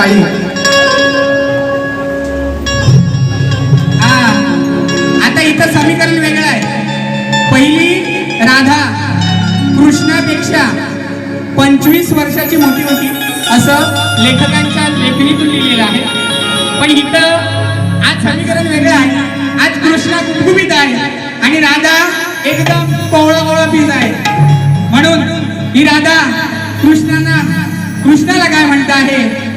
काळी हा. आता इथं समीकरण वेगळं आहे. पहिली राधा कृष्णापेक्षा पंचवीस वर्षाची मोठी होती असं लेखकांच्या लेखणीतून लिहिलेलं आहे. पण इथं आज समीकरण वेगळं आहे. आज कृष्णा कुटुंबित आहे आणि राधा एकदम कोवळा कोवळा पीस आहे. म्हणून ही राधा कृष्णाना कृष्णाला काय म्हणत आहे?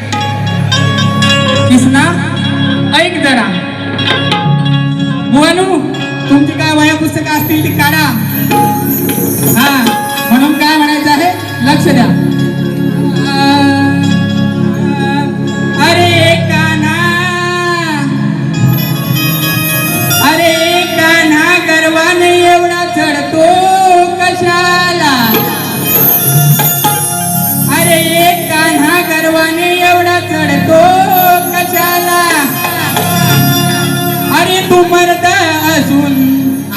तू मर्द असून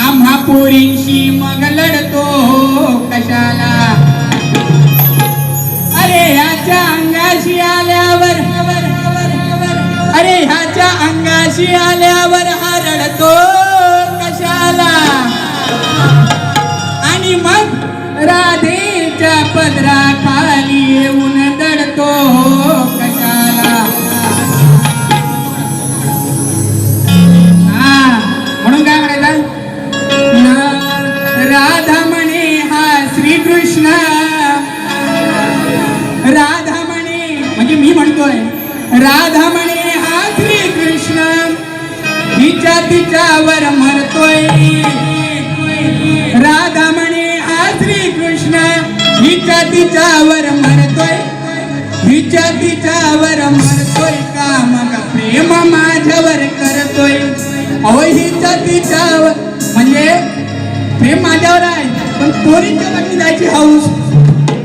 आम्हा पोरींशी मग लढतो कशाला? अरे ह्याच्या अंगाशी आल्यावर अरे ह्याच्या अंगाशी आल्यावर हा रडतो कशाला? आणि मग राधेच्या पदराखाली येऊ मरतोय राधा म्हणे हा श्रीकृष्ण हिच्या तिच्यावर मरतोय हिच्या तिच्यावर मरतोय का? मग प्रेम माझ्यावर करतोय. अहो हिच्या तिच्यावर म्हणजे प्रेम माझ्यावर आहे पण पोरींच्या बाकी जायची हाऊस.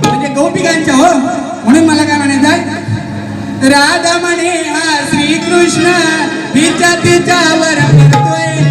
म्हणजे गोपिकांच्या हो. म्हणून मला काय म्हणायचं राधा म्हणे हा श्रीकृष्ण हिच्या तिच्यावर मरतोय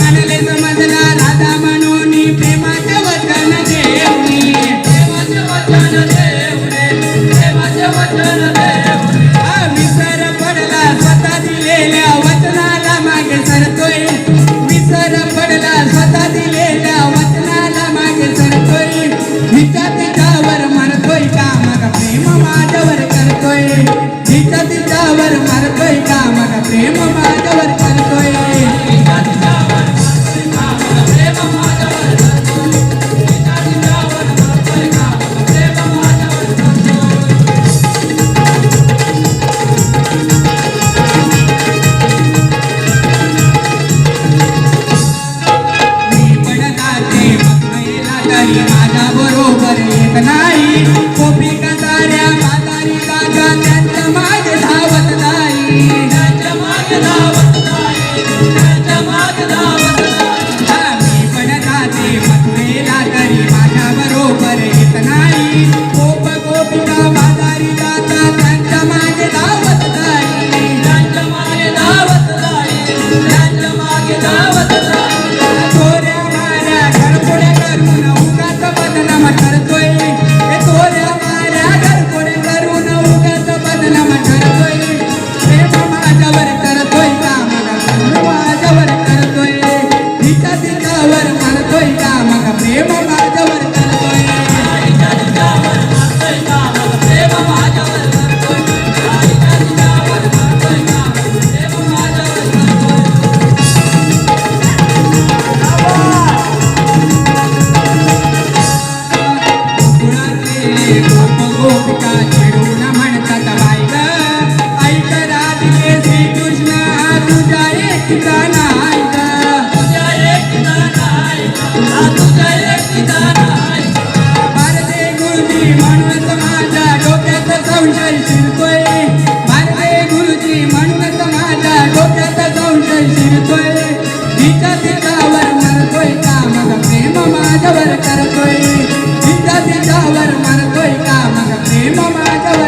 麻椒 Mama,